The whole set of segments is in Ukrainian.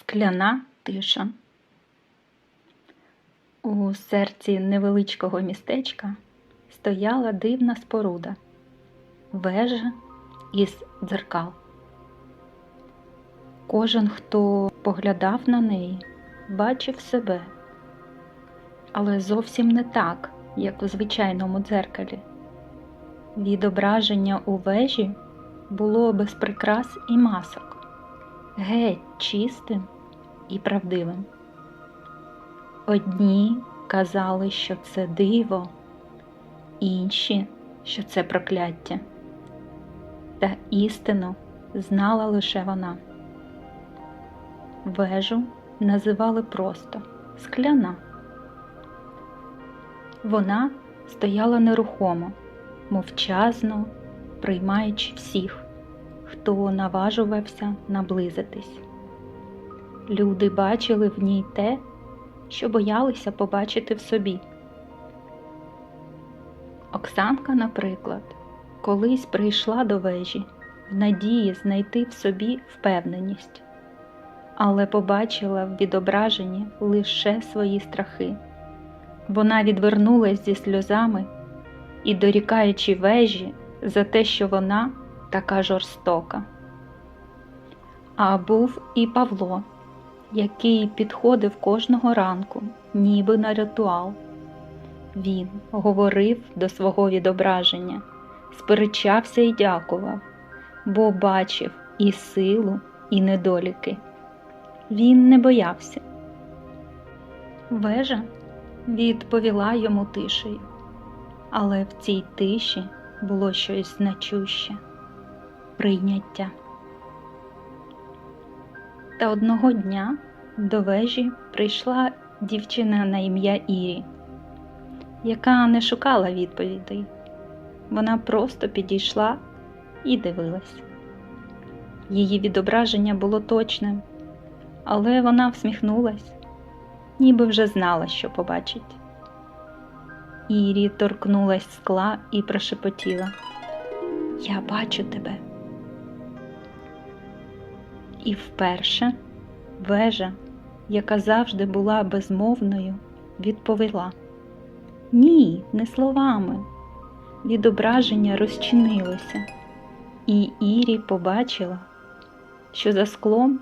Скляна тиша. У серці невеличкого містечка стояла дивна споруда, вежа із дзеркал. Кожен, хто поглядав на неї, бачив себе, але зовсім не так, як у звичайному дзеркалі. Відображення у вежі було без прикрас і масок, геть чистим і правдивим. Одні казали, що це диво, інші, що це прокляття. Та істину знала лише вона. Вежу називали просто скляна. Вона стояла нерухомо, мовчазно, приймаючи всіх, хто наважувався наблизитись. Люди бачили в ній те, що боялися побачити в собі. Оксанка, наприклад, колись прийшла до вежі в надії знайти в собі впевненість, але побачила в відображенні лише свої страхи. Вона відвернулась зі сльозами і дорікаючи вежі за те, що вона така жорстока. А був і Павло, який підходив кожного ранку, ніби на ритуал. Він говорив до свого відображення, сперечався і дякував, бо бачив і силу, і недоліки. Він не боявся. Вежа відповіла йому тишею, але в цій тиші було щось значуще прийняття. Та одного дня до вежі прийшла дівчина на ім'я Ірі, яка не шукала відповідей. Вона просто підійшла і дивилась. Її відображення було точним, але вона всміхнулась, ніби вже знала, що побачить. Ірі торкнулась скла і прошепотіла Я бачу тебе. І вперше вежа, яка завжди була безмовною, відповіла. Ні, не словами. Відображення розчинилося, і Ірі побачила, що за склом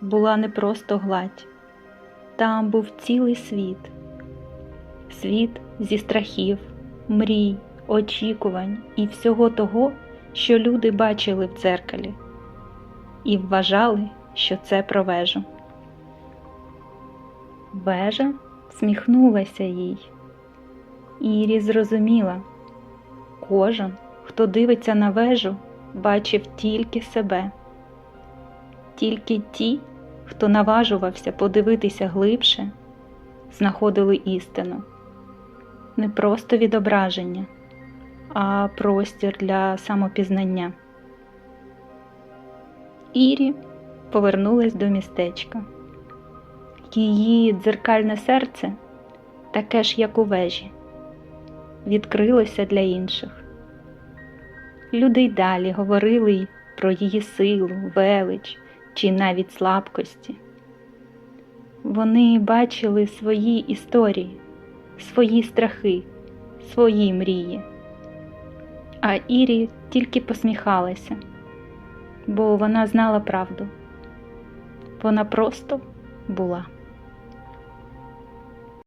була не просто гладь, там був цілий світ, світ зі страхів, мрій, очікувань і всього того, що люди бачили в дзеркалі і вважали, що це про вежу. Вежа всміхнулася їй. Ірі зрозуміла, кожен, хто дивиться на вежу, бачив тільки себе, тільки ті, хто наважувався подивитися глибше, знаходили істину, не просто відображення, а простір для самопізнання. Ірі повернулась до містечка. Її дзеркальне серце, таке ж, як у вежі, відкрилося для інших. Люди й далі говорили й про її силу, велич чи навіть слабкості. Вони бачили свої історії, свої страхи, свої мрії. А Ірі тільки посміхалася бо вона знала правду. Вона просто була.